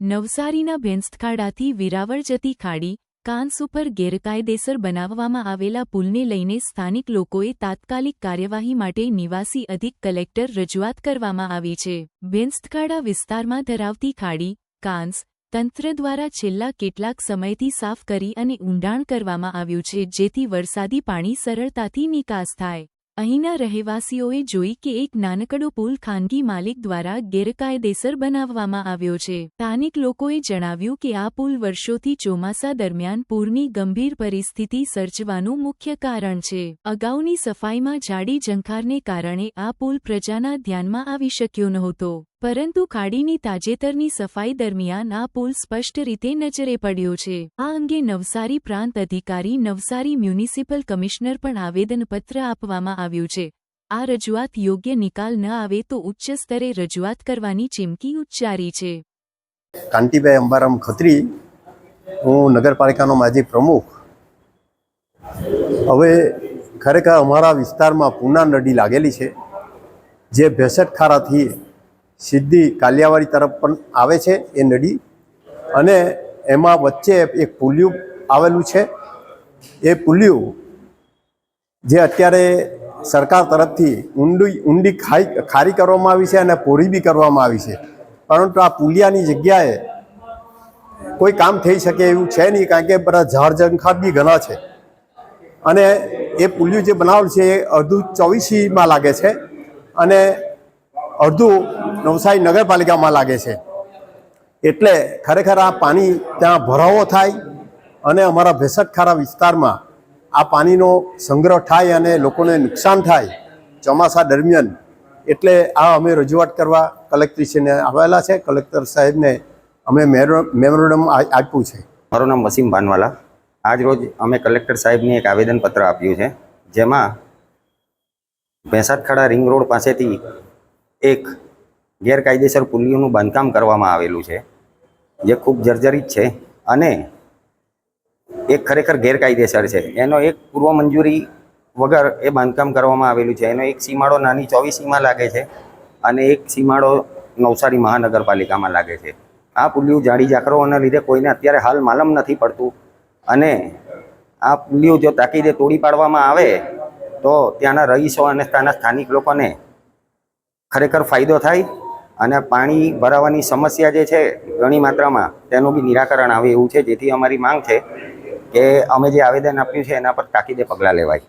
નવસારીના ભેંસખાડાથી વિરાવળ જતી ખાડી, કાંસ ઉપર ગેરકાયદેસર બનાવવામાં આવેલા પુલને લઈને સ્થાનિક લોકોએ તાત્કાલિક કાર્યવાહી માટે નિવાસી અધિક કલેક્ટર રજૂઆત કરવામાં આવી છે. ભેંસ્તખાડા વિસ્તારમાં ધરાવતી ખાડી, કાંસ, તંત્ર દ્વારા છેલ્લા કેટલાક સમયથી સાફ કરી અને ઊંડાણ કરવામાં આવ્યું છે જેથી વરસાદી પાણી સરળતાથી નિકાસ થાય. અહીંના રહેવાસીઓએ જોઈ કે એક નાનકડો પુલ ખાનગી માલિક દ્વારા ગેરકાયદેસર બનાવવામાં આવ્યો છે. સ્થાનિક લોકોએ જણાવ્યું કે આ પુલ વર્ષોથી ચોમાસા દરમિયાન પૂરની ગંભીર પરિસ્થિતિ સર્જવાનું મુખ્ય કારણ છે. અગાઉની સફાઈમાં જાડી ઝંખારને કારણે આ પુલ પ્રજાના ધ્યાનમાં આવી શક્યો નહોતો. પરંતુ ખાડીની તાજેતરની સફાઈ દરમિયાન આ પુલ સ્પષ્ટ રીતે નજરે પડ્યો છે. આ અંગે નવસારી પ્રાંત અધિકારી, નવસારી મ્યુનિસિપલ કમિશનર પણ આવેદનપત્ર આપવામાં આવ્યું છે. આ રજૂઆત યોગ્ય નિકાલ ન આવે તો ઉચ્ચ સ્તરે રજૂઆત કરવાની ચીમકી ઉચ્ચારી છે. કાંતિભાઈ અંબારામ ખત્રી, હું નગરપાલિકાનો માજી પ્રમુખ. હવે ખરેખર અમારા વિસ્તારમાં પૂના નદી લાગેલી છે, જે ભેસટ ખારાથી સીધી કાલિયાવાડી તરફ પણ આવે છે એ નદી અને એમાં વચ્ચે એક પુલિયું આવેલું છે. એ પુલિયું જે અત્યારે સરકાર તરફથી ઊંડી ઊંડી ખાઈ, ખારી કરવામાં આવી છે અને પોરી બી કરવામાં આવી છે. પરંતુ આ પુલિયાની જગ્યાએ કોઈ કામ થઈ શકે એવું છે નહીં, કારણ કે બધા ઝાડ ઝંખાર બી ઘણા છે. અને એ પુલિયું જે બનાવેલું છે એ અડધું ચોવીસીમાં લાગે છે. અને અડધું નવસારી નગરપાલિકામાં લાગે છે. એટલે ખરેખર આ પાણી ત્યાં ભરાવો થાય અને અમારા ભેસટખારા વિસ્તારમાં આ પાણીનો સંગ્રહ થાય અને લોકોને નુકસાન થાય ચોમાસા દરમિયાન. એટલે આ અમે રજૂઆત કરવા કલેક્ટરશ્રીને આવેલા છે. કલેક્ટર સાહેબને અમે મેમોરેન્ડમ આપ્યું છે. મારું નામ વસીમ ભાનવાલા આજ રોજ અમે કલેક્ટર સાહેબને એક આવેદનપત્ર આપ્યું છે, જેમાં ભેંસાતખાડા રિંગ રોડ પાસેથી એક ગેરકાયદેસર પુલીઓનું બાંધકામ કરવામાં આવેલું છે, જે ખૂબ જર્જરિત છે અને એક ખરેખર ગેરકાયદેસર છે. એનો એક પૂર્વ મંજૂરી વગર એ બાંધકામ કરવામાં આવેલું છે. એનો એક સીમાડો નાની ચોવીસીમાં લાગે છે અને એક સીમાડો નવસારી મહાનગરપાલિકામાં લાગે છે. આ પુલિયું જાડી ઝાકરોના લીધે કોઈને અત્યારે હાલ માલમ નથી પડતું અને આ પુલિયું જો તાકીદે તોડી પાડવામાં આવે તો ત્યાંના રહીશો અને ત્યાંના સ્થાનિક લોકોને ખરેખર ફાયદો થાય અને પાણી ભરાવાની સમસ્યા જે છે ઘણી માત્રામાં, તેનું બી નિરાકરણ આવે એવું છે. જેથી અમારી માંગ છે કે અમે જે આવેદન આપ્યું છે એના પર તાકીદે પગલાં લેવાય.